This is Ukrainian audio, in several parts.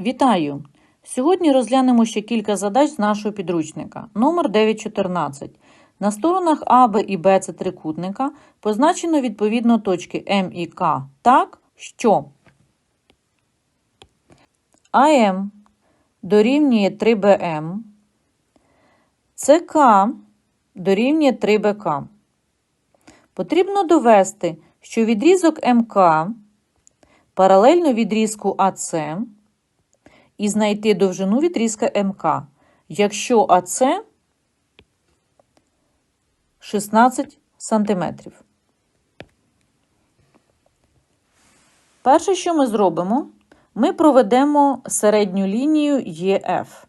Вітаю! Сьогодні розглянемо ще кілька задач з нашого підручника. Номер 914. На сторонах А, Б і Б це трикутника позначено відповідно точки М і К так, що АМ дорівнює 3БМ, ЦК дорівнює 3БК. Потрібно довести, що відрізок МК паралельно відрізку АЦ і знайти довжину відрізка МК, якщо АЦ 16 см. Перше, що ми зробимо, ми проведемо середню лінію ЄФ.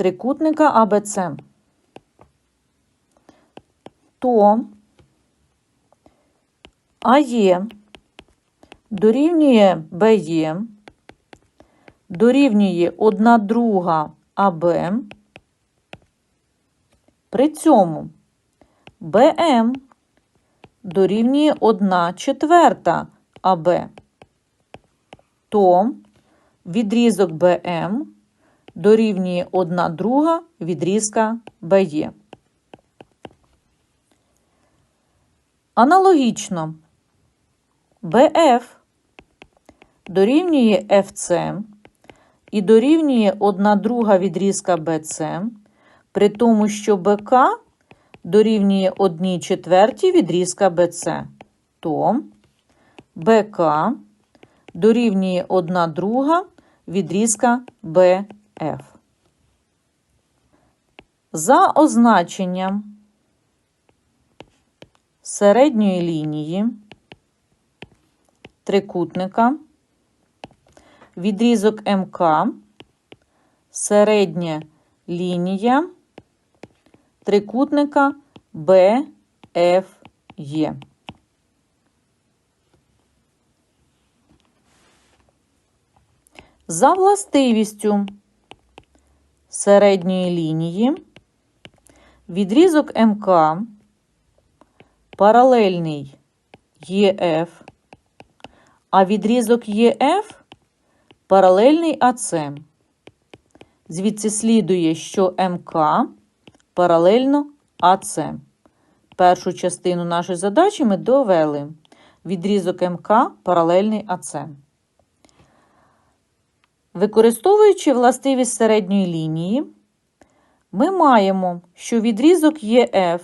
Трикутника АБЦ, то АЕ дорівнює БЕ, дорівнює 1 друга АБ, при цьому БМ дорівнює 1 четверта АБ, то відрізок БМ дорівнює 1 друга відрізка БЕ. Аналогічно БФ дорівнює FC і дорівнює 1 друга відрізка BC, при тому, що БК дорівнює 1 четвертій відрізка BC, то БК дорівнює 1 друга відрізка BC. F. За означенням середньої лінії трикутника відрізок МК, середня лінія трикутника BFE. За властивістю середньої лінії, відрізок МК паралельний ЄФ, а відрізок ЄФ паралельний АЦ. Звідси слідує, що МК паралельно АЦ. Першу частину нашої задачі ми довели. Відрізок МК паралельний АЦ. Використовуючи властивість середньої лінії, ми маємо, що відрізок ЄФ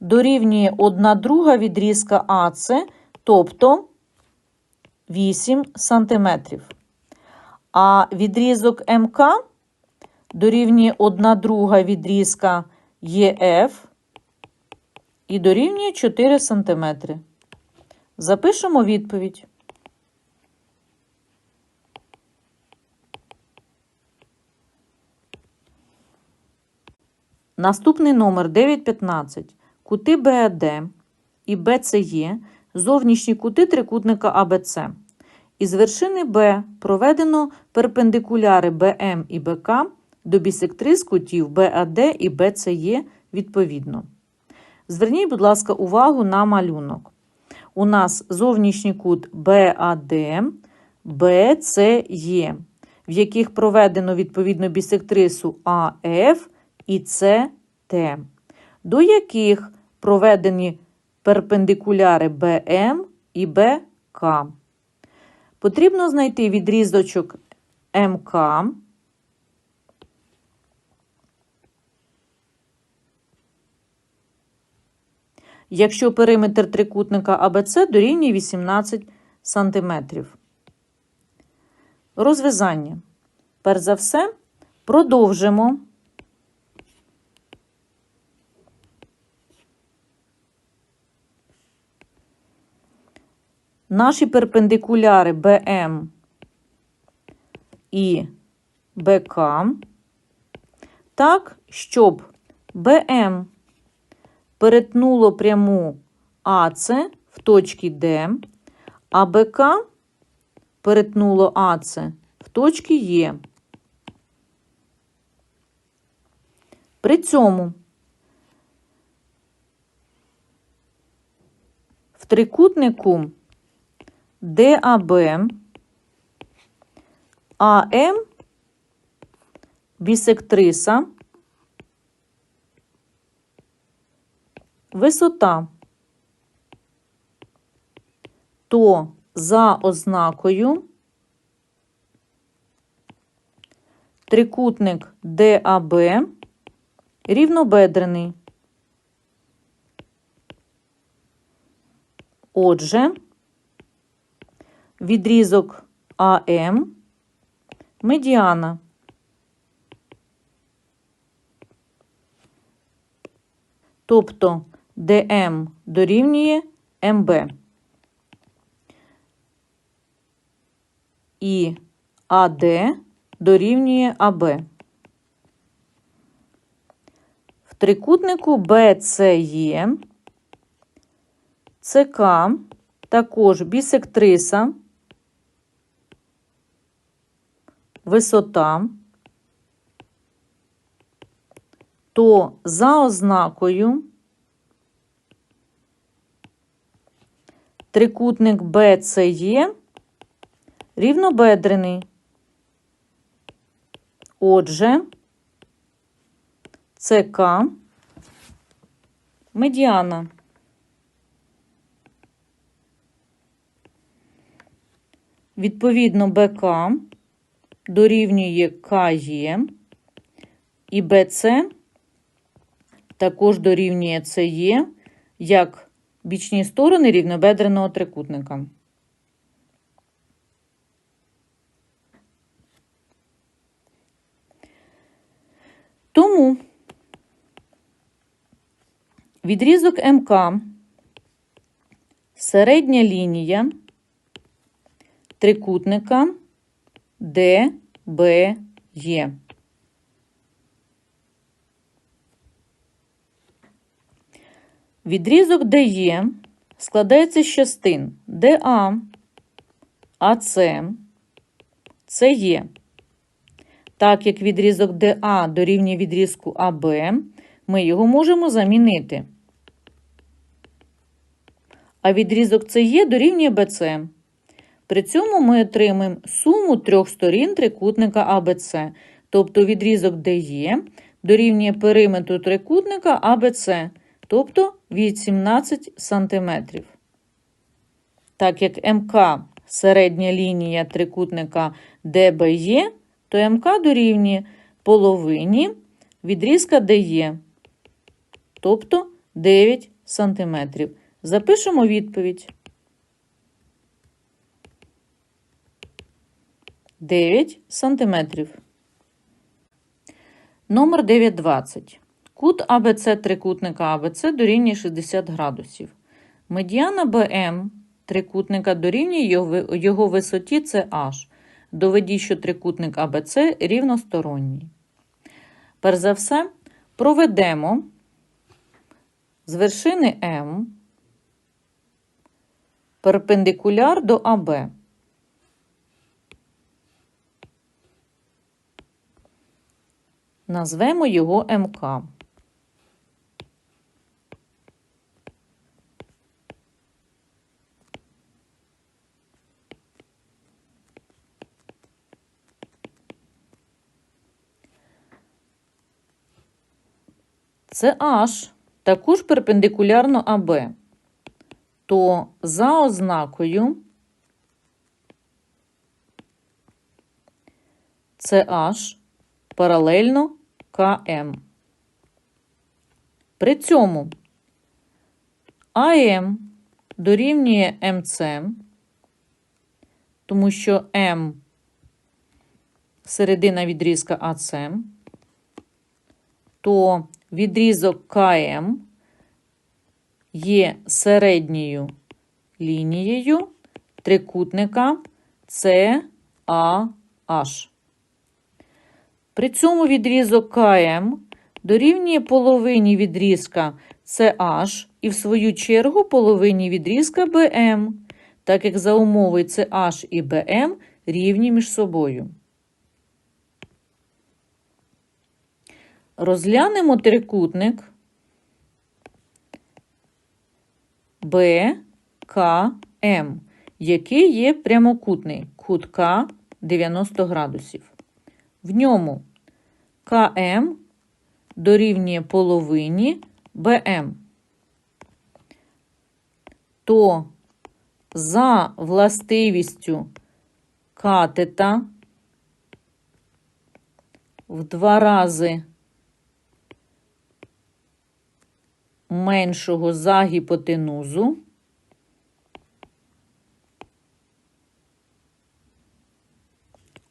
дорівнює 1 друга відрізка АЦ, тобто 8 см. А відрізок МК дорівнює 1 друга відрізка ЄФ і дорівнює 4 см. Запишемо відповідь. Наступний номер 915. Кути БАД і БЦЕ зовнішні кути трикутника АБЦ. Із вершини Б проведено перпендикуляри БМ і БК до бісектриз кутів БАД і БЦЕ відповідно. Зверніть, будь ласка, увагу на малюнок. У нас зовнішній кут БАД, БЦЕ, в яких проведено відповідно бісектрису АФ і СТ, до яких проведені перпендикуляри БМ і БК. Потрібно знайти відрізочок МК. Якщо периметр трикутника АБЦ дорівнює 18 см. Розв'язання. Перш за все, продовжимо Наші перпендикуляри БМ і БК, так, щоб БМ перетнуло пряму АЦ в точці Д, а БК перетнуло АЦ в точці Е. При цьому в трикутнику ДАБ АМ бісектриса висота, то за ознакою трикутник ДАБ рівнобедрений. Отже, відрізок АМ медіана. Тобто ДМ дорівнює МБ. І АД дорівнює АБ. В трикутнику БЦЕ ЦК також бісектриса, висота, то за ознакою трикутник БЦЕ рівнобедрений. Отже, ЦК медіана. Відповідно, БК дорівнює КЕ і БЦ також дорівнює СЕ як бічні сторони рівнобедреного трикутника. Тому відрізок МК середня лінія трикутника ДБЕ. Відрізок ДЕ складається з частин ДА, АЦ, СЕ. Так як відрізок ДА дорівнює відрізку АБ, ми його можемо замінити. А відрізок СЕ дорівнює БЦ. При цьому ми отримаємо суму трьох сторін трикутника АБЦ, тобто відрізок ДЕ дорівнює периметру трикутника АБЦ, тобто 18 см. Так як МК середня лінія трикутника ДБЕ, то МК дорівнює половині відрізка ДЕ, тобто 9 см. Запишемо відповідь. 9 сантиметрів. Номер 920. Кут АБЦ трикутника АБЦ дорівнює 60 градусів. Медіана БМ трикутника дорівнює його, висоті CH. Доведіть, що трикутник АБЦ рівносторонній. Перш за все, проведемо з вершини М перпендикуляр до АБ. Назвемо його МК. Це H також перпендикулярно АБ, то за ознакою це H паралельно КМ. При цьому АМ дорівнює МЦ, тому що М середина відрізка АЦ, то відрізок КМ є середньою лінією трикутника CAH. При цьому відрізок КМ дорівнює половині відрізка CH і, в свою чергу, половині відрізка БМ, так як за умови CH і БМ рівні між собою. Розглянемо трикутник БКМ, який є прямокутний, кут К 90 градусів. В ньому КМ дорівнює половині БМ. То за властивістю катета в два рази меншого за гіпотенузу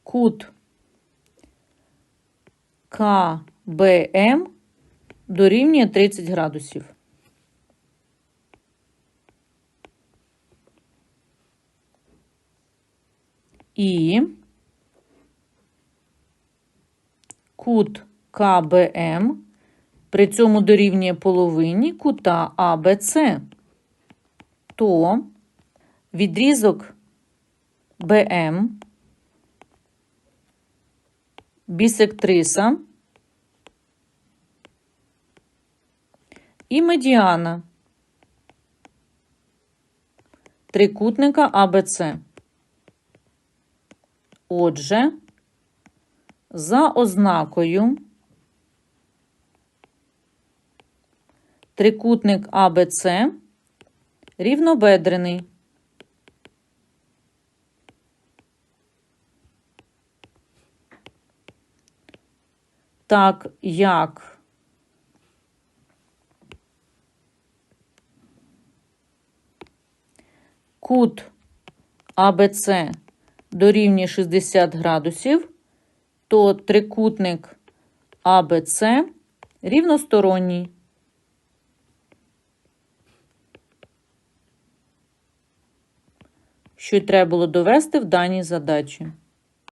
кут КБМ дорівнює 30 градусів. І кут КБМ при цьому дорівнює половині кута АБЦ, то відрізок БМ бісектриса і медіана трикутника АБЦ. Отже, за ознакою трикутник АБЦ рівнобедрений. Так як кут АБЦ дорівнює 60 градусів, то трикутник АБЦ рівносторонній. Що й треба було довести в даній задачі.